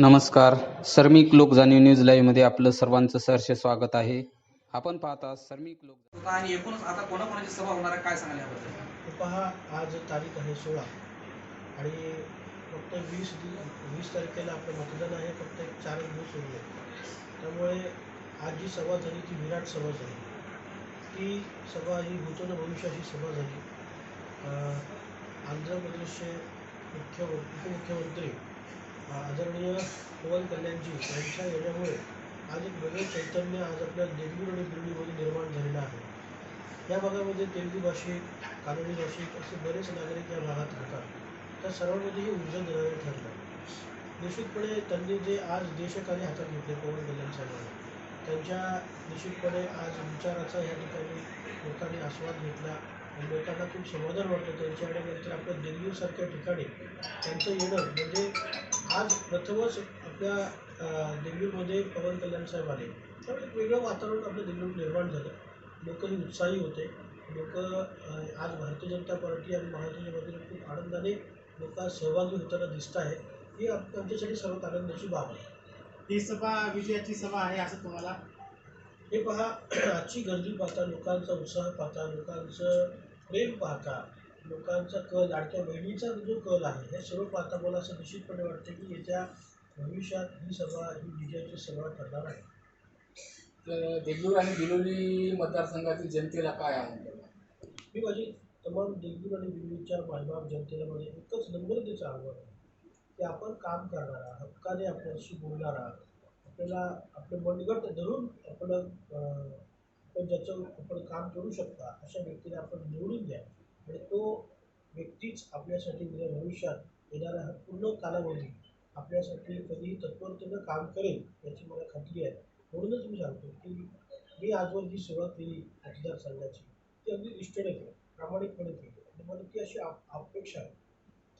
नमस्कार. सर्मिक लोक जाणीव न्यूज लाईव्हमध्ये आपलं सर्वांचं सहर्ष स्वागत आहे. आपण पाहता सर्मिक लोक आणि एकूणच आता कोणाकोणाची सभा होणार आहे काय याबद्दल? हे पहा आज तारीख आहे सोळा. आणि फक्त वीस वीस तारखेला आपलं मतदान आहे फक्त एक चार दिवस उरले त्यामुळे आज जी सभा झाली ती विराट सभा झाली. ती सभा ही भूतोन भविष्याची सभा झाली. आंध्र प्रदेशचे मुख्य उपमुख्यमंत्री आदरणीय पवन कल्याणजी यांच्या येण्यामुळे आज एक वेगळं चैतन्य आज आपल्या देगलूर आणि दिल्लीमध्ये निर्माण झालेलं आहे. या भागामध्ये तेलुगू भाषिक कानडी भाषिक असे बरेच नागरिक या भागात राहतात. त्या सर्वांमध्ये ही ऊर्जा देणारे ठरलं. निश्चितपणे त्यांनी जे आज देशकार्य हातात घेतले पवन कल्याण साहेबांनी त्यांच्या निश्चितपणे आज विचाराचा या ठिकाणी लोकांनी आस्वाद घेतला आणि लोकांना खूप समाधान वाटलं. त्यांच्या आणि नंतर आपल्या दिल्लीसारख्या ठिकाणी त्यांचं येणं म्हणजे आज प्रथमच आपल्या दिल्लीमध्ये पवन कल्याण साहेब आले. त्यामुळे एक वेगळं वातावरण आपल्या दिल्लीत निर्माण झालं. लोकही उत्साही होते. लोक आज भारतीय जनता पार्टी आणि महाराष्ट्र जनतेने खूप आनंदाने लोक सहभागी होताना दिसत आहे. ही आमच्यासाठी सर्वात आनंदाची बाब आहे. ही सभा विजयाची सभा आहे असं तुम्हाला? हे पहा आजची गर्दी पाहता लोकांचा उत्साह पाहता लोकांचं प्रेम पाहता लोकांचा कल लाडक्या बहिणीचा जो कल आहे हे सर्व पाहता मला असं निश्चितपणे वाटतं की येत्या भविष्यात ही सभा ही विजयाची सभा ठरणार आहे. तर देगलूर आणि बिलोली मतदारसंघातील जनतेला काय आव्हान मी माझी तमाम देगलूर आणि दिल्लीच्या मायबाप जनतेला माझे एकच नम्रतेचं आव्हान आहे की आपण काम करणारा हक्काने आपल्याशी बोलणारा आपल्याला आपलं मनगट धरून आपण ज्याचं आपण काम करू शकता अशा व्यक्तीला आपण निवडून द्या. आणि तो व्यक्तीच आपल्यासाठी म्हणजे भविष्यात येणारा हा पूर्ण कालावधी आपल्यासाठी कधीही तत्परतेनं काम करेल याची मला खात्री आहे. म्हणूनच मी सांगतो की मी आजवर जी सुरुवात केली मतदारसंघाची ती अगदी निष्ठेने केली प्रामाणिकपणे केली. आणि मला ती अशी आप अपेक्षा आहे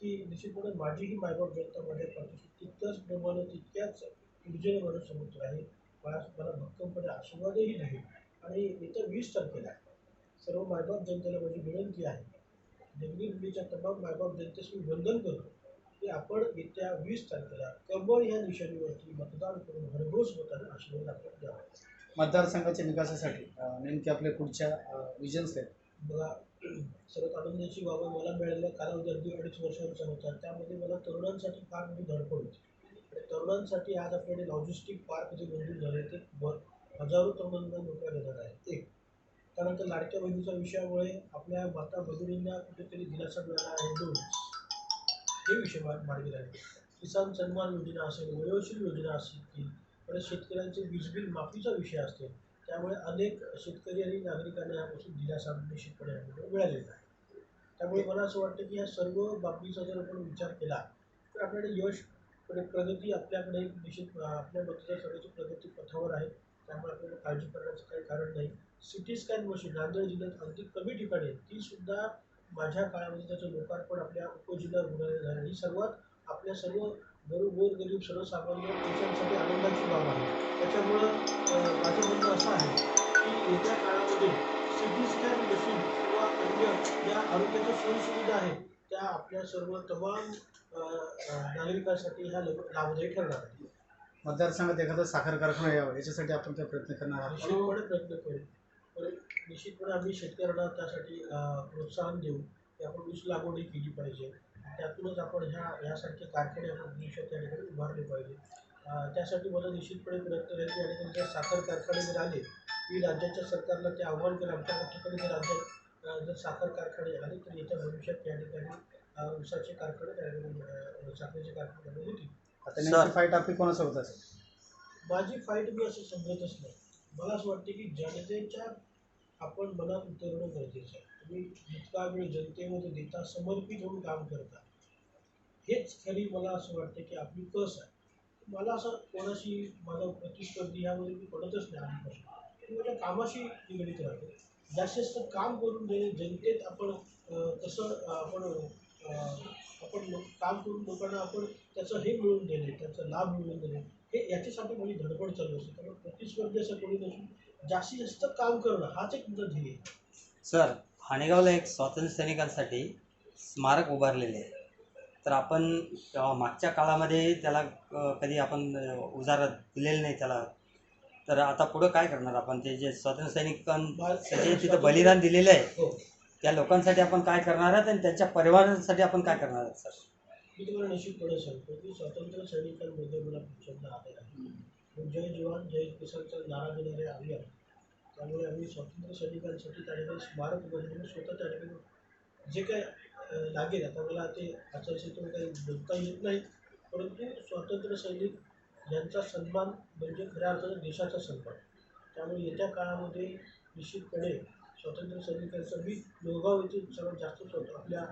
की निश्चितपणे माझीही मायबाप जनता माझ्या पाठीशी तितक्याच प्रेमानं तितक्याच ऊर्जेने मला समोर आहे. मला मला भक्कमपणे आशीर्वादही नाही. आणि येत्या वीस तारखेला सर्व मायबाप जनतेला माझी विनंती आहे दिल्लीच्या तमाम मायबाप जनतेस मी वंदन करतो की आपण येत्या वीस तारखेला कमळ ह्या निशाणीवरती मतदान करून भरघोस होताना आशीर्वाद आपण द्यावा. मतदारसंघाच्या विकासासाठी नेमके आपले पुढच्या विजन्स आहेत बघा सर्वात आनंदाची बाब मला मिळालेला कालावधी अगदी अडीच वर्षांचा होता. त्यामध्ये मला तरुणांसाठी फार मोठी धडपड होती. आणि तरुणांसाठी आज आपल्याकडे लॉजिस्टिक पार्क जे मंजूर झाले ते हजारो तरुणांना नोकऱ्या देणार आहेत. एक कारण त्यानंतर लाडक्या बहिणीच्या विषयामुळे आपल्या माता भगिनींना कुठेतरी दिलासा मिळाला आहे दोन हे विषय मार्गी लागले. किसान सन्मान योजना असेल वयोशील योजना असतील परत शेतकऱ्यांचे वीज बिल माफीचा विषय असतील त्यामुळे अनेक शेतकरी आणि नागरिकांना यापासून दिलासा निश्चितपणे आपल्याला मिळालेला आहे. त्यामुळे मला असं वाटतं की या सर्व बाबतीचा जर आपण विचार केला तर आपल्याकडे यश प्रगती आपल्याकडे निश्चित आपल्या मतदारसंघाची प्रगती पथावर आहे. त्यामुळे आपल्याला काळजी करण्याचं काही कारण नाही. सिटी स्कॅन मशीन नांदेड जिल्ह्यात अगदी कमी ठिकाणी आहे ती सुद्धा माझ्या काळामध्ये त्याचं लोकार्पण आपल्या उपजिल्हा रुग्णालयात झालं. ही सर्वात आपल्या सर्व गरीब गोरगरीब सर्वसामान्य पेशंटसाठी आनंदाची बाब आहे. त्याच्यामुळं माझं म्हणणं असं आहे की येत्या काळामध्ये सिटी स्कॅन मशीन किंवा अन्य ज्या आरोग्याच्या सोयीसुविधा आहेत त्या आपल्या सर्व तमाम नागरिकांसाठी ह्या लाभ- लाभदायी ठरणार आहेत. मतदारसंघात एखादा साखर कारखाना यावा याच्यासाठी आपण काय प्रयत्न करणार आहात? प्रयत्न करू. पण निश्चितपणे आम्ही शेतकऱ्यांना त्यासाठी प्रोत्साहन देऊ. की आपण ऊस लागवडही केली पाहिजे. त्यातूनच आपण ह्या ह्यासारखे कारखाने आपण भविष्यात त्या ठिकाणी उभारले पाहिजे. त्यासाठी मला निश्चितपणे प्रयत्न की या ठिकाणी जर साखर कारखाने जर आले मी राज्याच्या सरकारला ते आव्हान करेन. आमच्या ठिकाणी जर राज्यात जर साखर कारखाने आले तर येत्या भविष्यात त्या ठिकाणी ऊसाचे कारखाने त्या ठिकाणी साखरेचे कारखाने होतील आता नेमकी फाईट आपली कोणासोबत असेल? माझी फाईट मी असं समजतच नाही. मला असं वाटते की जनतेच्या आपण मनात उतरणं गरजेचं आहे. तुम्ही जितका वेळ जनतेमध्ये देता समर्पित होऊन काम करता. हेच खरी मला असं वाटतं की आपली कस आहे. मला असं कोणाशी माझा प्रतिस्पर्धी ह्यामध्ये मी पडतच नाही आधीपासून. माझ्या कामाशी निगडीत राहतो. जास्तीत जास्त काम करून देणे जनतेत आपण कसं आपण आपण काम करून लोकांना आपण त्याचं हे मिळवून देणे त्याचा लाभ मिळवून देणे हे याच्यासाठी माझी धडपड चालू असते. कारण प्रतिस्पर्धी असं कोणी नसून जास्तीत जास्त काम करणं हाच एक माझा ध्येय आहे. सर हाणेगावला एक स्वातंत्र्य सैनिकांसाठी स्मारक उभारलेले आहे. तर आपण अ, मागच्या काळामध्ये त्याला अ, कधी आपण अ, उजारा दिलेलं नाही त्याला. तर आता पुढं काय करणार आपण? ते जे स्वातंत्र्य सैनिकांचे तिथं बलिदान दिलेलं आहे हो. त्या लोकांसाठी आपण काय करणार आहात? आणि त्यांच्या परिवारासाठी आपण काय करणार आहात सर? मी तुम्हाला निश्चितपणे सांगतो की स्वातंत्र्य सैनिकांमध्ये मला प्रचंड आदर आहे. जय जवान जय किसानचा नारा देणारे अभियान त्यामुळे आम्ही स्वातंत्र्य सैनिकांसाठी त्या ठिकाणी स्मारक बनवून स्वतः त्या ठिकाणी जे काय लागेल आता मला ते आचारसंहितेमध्ये काही बोलता येत नाही परंतु स्वातंत्र्य सैनिक यांचा सन्मान म्हणजे खऱ्या अर्थानं देशाचा सन्मान. त्यामुळे येत्या काळामध्ये निश्चितपणे स्वातंत्र्य सैनिकांचा मी लोहगाव येथे सर्वात जास्त होतो आपल्या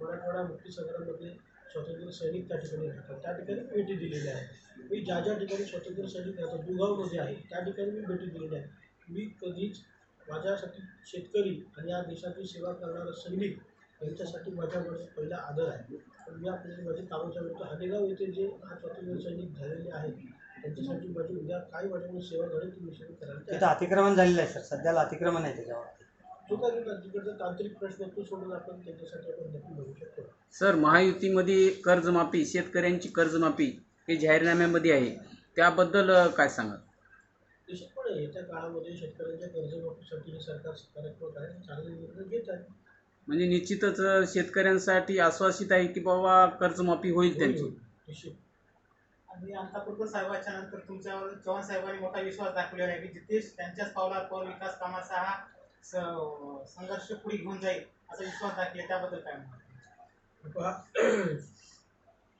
मराठवाडा मुक्तीसंग्राममध्ये स्वातंत्र्य सैनिक त्या ठिकाणी राहतात. त्या ठिकाणी भेटी दिलेल्या आहेत. मी ज्या ज्या ठिकाणी स्वातंत्र्य सैनिक राहतात दुगावमध्ये आहे त्या ठिकाणी मी भेटी दिलेल्या आहेत. मी कधीच माझ्यासाठी शेतकरी आणि या देशाची सेवा करणारा सैनिक यांच्यासाठी माझ्याकडे पहिला आदर आहे. पण या माझे कामाच्या वेळेत हादेगाव येथे जे हा स्वातंत्र्य सैनिक झालेले आहेत त्यांच्यासाठी माझी उद्या काय माझ्याकडून सेवा घडेल ती विषय करायला तिथं अतिक्रमण झालेलं आहे सर. सध्याला अतिक्रमण आहे त्याच्यावर सर महायुतीमध्ये कर्जमाफी शेतकऱ्यांची कर्जमाफी हे जाहीरनाम्यामध्ये आहे. त्याबद्दल काय सांगाल? निश्चितपणे येत्या काळामध्ये शेतकऱ्यांच्या कर्जमाफीसाठी हे सरकार सकारात्मक आहे. चांगले निर्णय घेत आहे. म्हणजे निश्चितच शेतकऱ्यांसाठी आश्वासित आहे की बाबा कर्जमाफी होईल त्यांची. निश्चित. आणि अंतापूरकर साहेबाच्या नंतर तुमच्यावर चव्हाण साहेबांनी मोठा विश्वास दाखवलेला आहे की जितेश त्यांच्याच पावलावर पाऊल विकास कामाचा हा संघर्ष पुढे घेऊन जाईल असा विश्वास दाखले त्याबद्दल काय म्हणतात पहा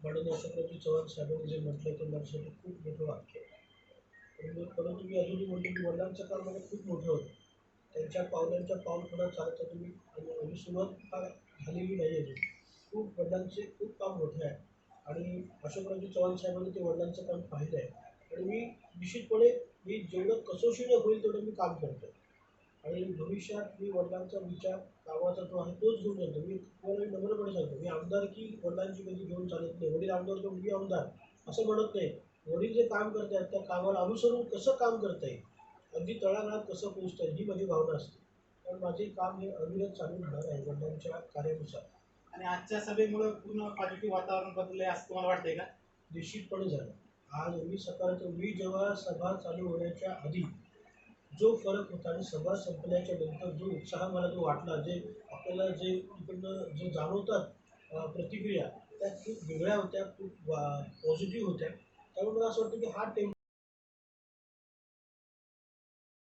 माननीय छत्रपती चव्हाण साहेबांनी जे म्हटलं ते माझ्यासाठी खूप मोठं वाक्य आहे. परंतु- मी अजूनही म्हणतो की वडिलांचं काम मला खूप मोठं होतं. त्यांच्या पावलांच्या पाऊल पुढं चालता तुम्ही आणि माझी सुरुवात फार झालेली नाही आहे. खूप वडिलांचे खूप काम मोठे आहे. आणि अशोकरावजी चव्हाण साहेबांनी ते वडिलांचं काम पाहिलं आहे. आणि मी निश्चितपणे मी जेवढं कसोशीनं होईल तेवढं मी काम करतो आणि भविष्यात मी वडिलांचा विचार गावाचा जो आहे तोच घेऊन जातो. मी मी नम्रपणे सांगतो मी आमदार की वडिलांची कधी घेऊन चालत नाही? वडील आमदार तर मी आमदार असं म्हणत नाही. वडील जे काम करतायत त्या कामाला अनुसरून कसं काम करता येईल अगदी तळागाळात कसं पोहोचता येईल ही माझी भावना असते. कारण माझे काम हे अविरत चालू राहणार आहे वडिलांच्या कार्यानुसार. आणि आजच्या सभेमुळे पूर्ण पॉझिटिव्ह वातावरण बदलले असं तुम्हाला वाटतंय का? निश्चितपणे झालं. आज मी सकारात्मक मी जेव्हा सभा चालू होण्याच्या आधी जो फरक होता आणि सभा संपल्याच्या नंतर जो उत्साह मला जो वाटला जे आपल्याला जे इकडनं जे जाणवतात प्रतिक्रिया त्या खूप वेगळ्या होत्या खूप पॉझिटिव्ह होत्या. त्यामुळे मला असं वाटतं की हा टेम्पो